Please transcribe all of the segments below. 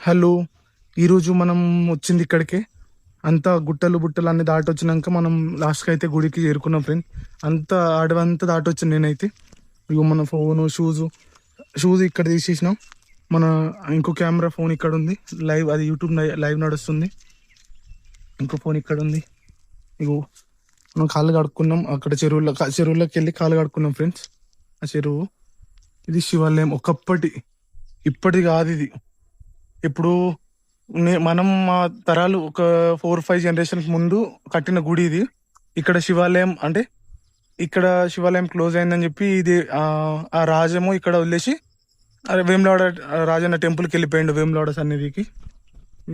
Hello ఈరోజు మనం వచ్చింది ఇక్కడికే. అంతా గుట్టలు బుట్టలు అన్ని దాటొచ్చినాక మనం లాస్ట్కి అయితే గుడికి చేరుకున్నాం ఫ్రెండ్ అంతా అడవంతా దాటొచ్చాను నేనైతే. ఇగో మన ఫోను షూజు షూజ్ ఇక్కడ తీసేసినాం. మన ఇంకో కెమెరా ఫోన్ ఇక్కడ ఉంది. లైవ్ అది యూట్యూబ్ లైవ్ నడుస్తుంది. ఇంకో ఫోన్ ఇక్కడ ఉంది. ఇగో మనం కాళ్ళు కడుక్కున్నాం. అక్కడ చెరువులో చెరువులోకి వెళ్ళి కాళ్ళు కడుక్కున్నాం ఫ్రెండ్స్ ఆ చెరువు. ఇది శివాలయం. ఒకప్పటి ఇప్పటి కాదు ఇది. ఇప్పుడు నే- మనం మా తరాలు ఒక ఫోర్ ఫైవ్ జనరేషన్స్ ముందు కట్టిన గుడి ఇది. ఇక్కడ శివాలయం అంటే ఇక్కడ శివాలయం క్లోజ్ అయిందని చెప్పి ఇది ఆ రాజము ఇక్కడ వదిలేసి అరే వేములవాడ రాజన్న టెంపుల్కి వెళ్ళిపోయిండు వేములవాడ సన్నిధికి.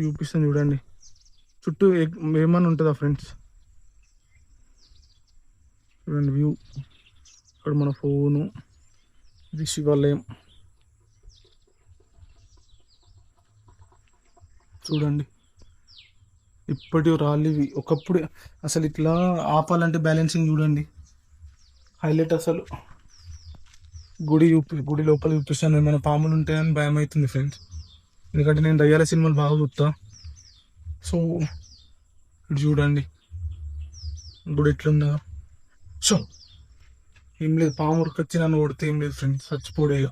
చూపిస్తుంది చూడండి. చుట్టూ ఏమని ఉంటుందా ఫ్రెండ్స్? చూడండి వ్యూ. ఇక్కడ మన ఫోను. ఇది శివాలయం. చూడండి. ఇప్పటి రాళ్ళు ఇవి. ఒకప్పుడు అసలు ఇట్లా ఆపాలంటే బ్యాలెన్సింగ్ చూడండి. హైలైట్ అసలు. గుడి చూపి గుడి లోపల చూపిస్తాను. ఏమైనా పాములు ఉంటాయని భయం అవుతుంది ఫ్రెండ్స్ ఎందుకంటే నేను దయ్యాల సినిమాలు బాగా చూస్తా. సో ఇటు చూడండి. గుడి ఎట్లుందా. సో ఏం లేదు. పాము ఉరికొచ్చి నన్ను కొడితే ఏం లేదు ఫ్రెండ్స్ చచ్చిపోడే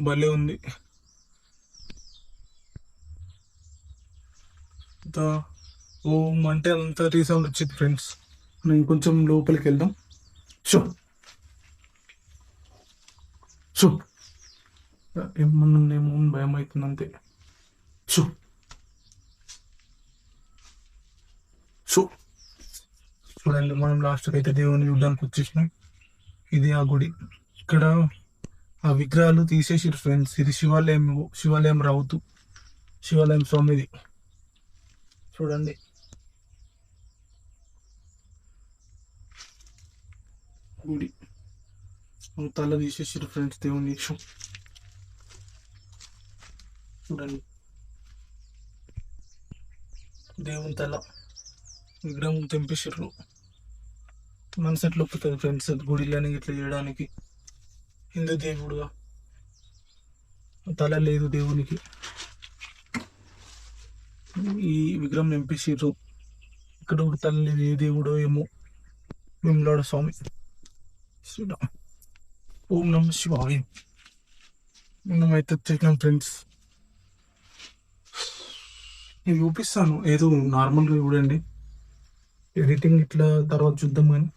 భలే ఉంది. అంత ఓం అంటే అంత రీసౌండ్ వచ్చింది ఫ్రెండ్స్. మనం కొంచెం లోపలికి వెళ్దాం. షో షో ఏమన్నా అని భయం అవుతుంది అంతే. షో షో చూడండి మనం లాస్ట్కి అయితే దేవుని చూడడానికి వచ్చేసినాం. ఇది ఆ గుడి. ఇక్కడ ఆ విగ్రహాలు తీసేసారు ఫ్రెండ్స్. ఇది శివాలయం శివాలయం రావుతూ శివాలయం స్వామిది. చూడండి. గుడి. తల తీసేసారు ఫ్రెండ్స్ దేవుని చూడండి. దేవుని తల విగ్రహం తెంపేసారు మనసు ఎట్లా ఒప్పుతుంది ఫ్రెండ్స్ గుడిలోని ఇట్లా చేయడానికి. హిందూ దేవుడుగా. తల లేదు దేవునికి. ఈ విగ్రహం నింపేసారు ఇక్కడ ఒక తల్లి ఏ దేవుడో ఏమో విమ్లాడ స్వామి. శ్రీరామ్. ఓం నమ శివాయ. మనమైతే అయితే వచ్చేసినాం ఫ్రెండ్స్. నేను చూపిస్తాను. ఏదో నార్మల్గా చూడండి. ఎడిటింగ్ ఇట్లా తర్వాత చూద్దాం కానీ.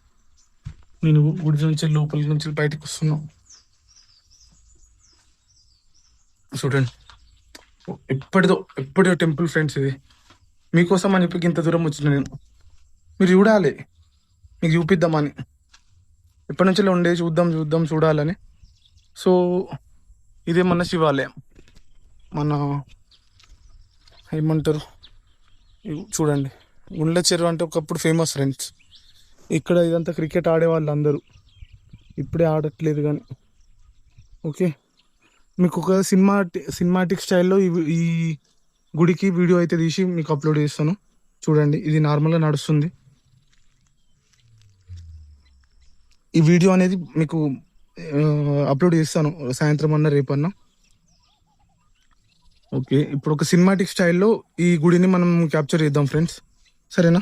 నేను గుడి నుంచి లోపలి నుంచి బయటకు వస్తున్నాను చూడండి. ఎప్పటిదో ఎప్పటిదో టెంపుల్ ఫ్రెండ్స్ ఇది. మీకోసం అని చెప్పి ఇంత దూరం వచ్చిన నేను. మీరు చూడాలి. మీకు చూపిద్దామని. ఎప్పటి నుంచి ఉండే చూద్దాం చూద్దాం చూడాలని. సో ఇదే మన శివాలయం. మన ఏమంటారు? చూడండి. గుండ్ల చెరువు అంటే ఒకప్పుడు ఫేమస్ ఫ్రెండ్స్ ఇక్కడ ఇదంతా క్రికెట్ ఆడేవాళ్ళు అందరూ. ఇప్పుడే ఆడట్లేదు కానీ. ఓకే? మీకు ఒక సినిమా సినిమాటిక్ స్టైల్లో ఈ ఈ గుడికి వీడియో అయితే తీసి మీకు అప్లోడ్ చేస్తాను. చూడండి ఇది నార్మల్గా నడుస్తుంది. ఈ వీడియో అనేది మీకు అప్లోడ్ చేస్తాను సాయంత్రం అన్న రేపన్నా ఓకే ఇప్పుడు ఒక సినిమాటిక్ స్టైల్లో ఈ గుడిని మనం క్యాప్చర్ చేద్దాం ఫ్రెండ్స్ సరేనా?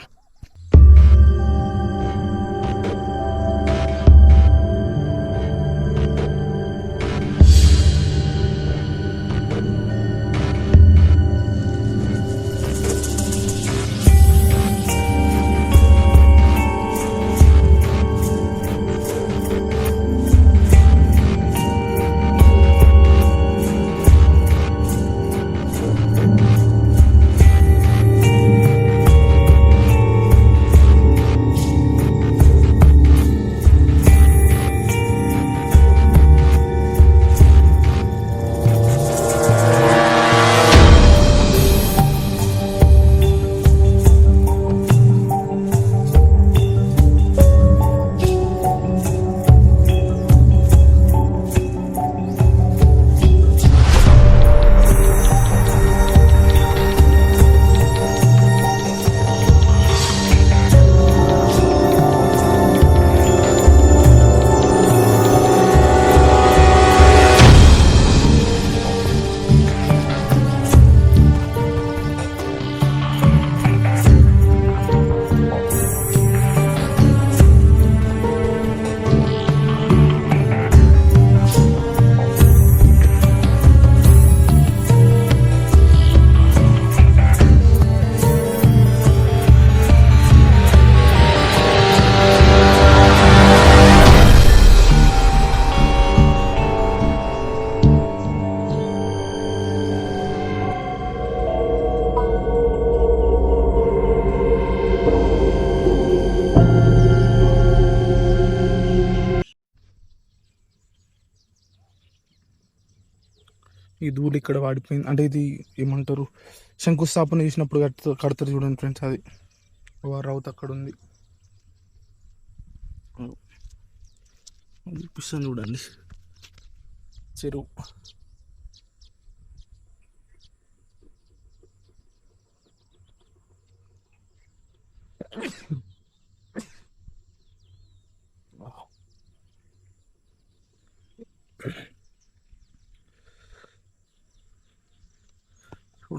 ఈ ధూళి ఇక్కడ వాడిపోయింది. అంటే ఇది ఏమంటారు? శంకుస్థాపన చేసినప్పుడు కడతారు కడతారు చూడండి ఫ్రెండ్స్ అది. రౌత్ అక్కడ ఉంది. చూపిస్తాను చూడండి. చెరువు.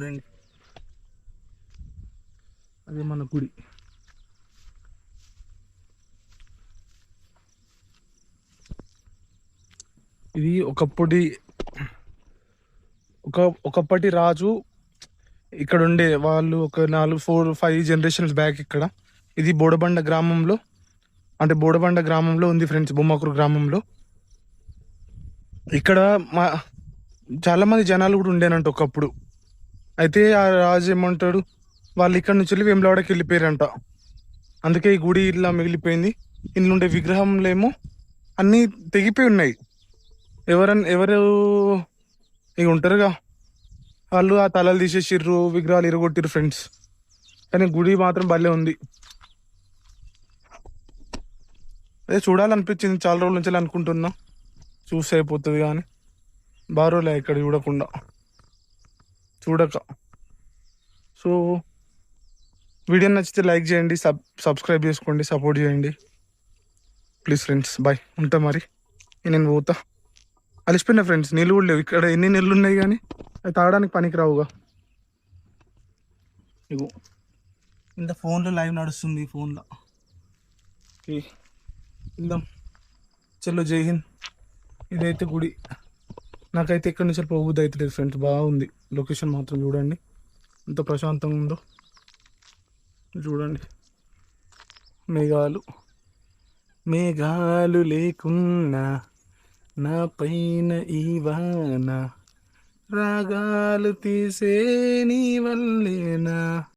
చూడండి. అదే మన గుడి. ఇది ఒకప్పటి ఒక ఒకప్పటి రాజు ఇక్కడ ఉండే వాళ్ళు ఒక నాలుగు ఫోర్ ఫైవ్ జనరేషన్స్ బ్యాక్ ఇక్కడ. ఇది బోడబండ గ్రామంలో అంటే బోడబండ గ్రామంలో ఉంది ఫ్రెండ్స్ బొమ్మకూరు గ్రామంలో. ఇక్కడ మా చాలామంది జనాలు కూడా ఉండేనంట ఒకప్పుడు. అయితే ఆ రాజు ఏమంటాడు? వాళ్ళు ఇక్కడ నుంచి వెళ్ళి వేములవాడకి వెళ్ళిపోయారంట. అందుకే ఈ గుడి ఇలా మిగిలిపోయింది. ఇందులో ఉండే విగ్రహంలేమో అన్నీ తెగిపోయి ఉన్నాయి. ఎవరన్నా ఎవరు ఇక ఉంటారుగా? వాళ్ళు ఆ తలలు తీసేసిర్రు విగ్రహాలు ఇరగొట్టిర్రు ఫ్రెండ్స్. కానీ గుడి మాత్రం భలే ఉంది. అదే చూడాలనిపించింది. చాలా రోజుల నుంచి అనుకుంటున్నా. చూసి అయిపోతుంది కానీ. బారోలే ఇక్కడ చూడకుండా. చూడక. సో వీడియో నచ్చితే లైక్ చేయండి సబ్ సబ్స్క్రైబ్ చేసుకోండి సపోర్ట్ చేయండి. ప్లీజ్ ఫ్రెండ్స్ బాయ్ ఉంటా మరి. నేను పోతా. అలిసిపోయినా ఫ్రెండ్స్ నీళ్ళు కూడా లేవు. ఇక్కడ ఎన్ని నీళ్ళు ఉన్నాయి కానీ అవి తాగడానికి పనికి రావుగా. ఇగో. ఇంత ఫోన్లో లైవ్ నడుస్తుంది ఫోన్లో. వెళ్దాం చలో జై హింద్. ఇదైతే గుడి. నాకైతే ఎక్కడి నుంచి పోబుద్ది అయితే లేదు ఫ్రెండ్స్ బాగుంది. లొకేషన్ మాత్రం చూడండి. ఎంత ప్రశాంతంగా ఉందో. చూడండి. మేఘాలు. మేఘాలు లేకున్నా నా పైన ఈ రాగాలు తీసే నీ వల్లేనా?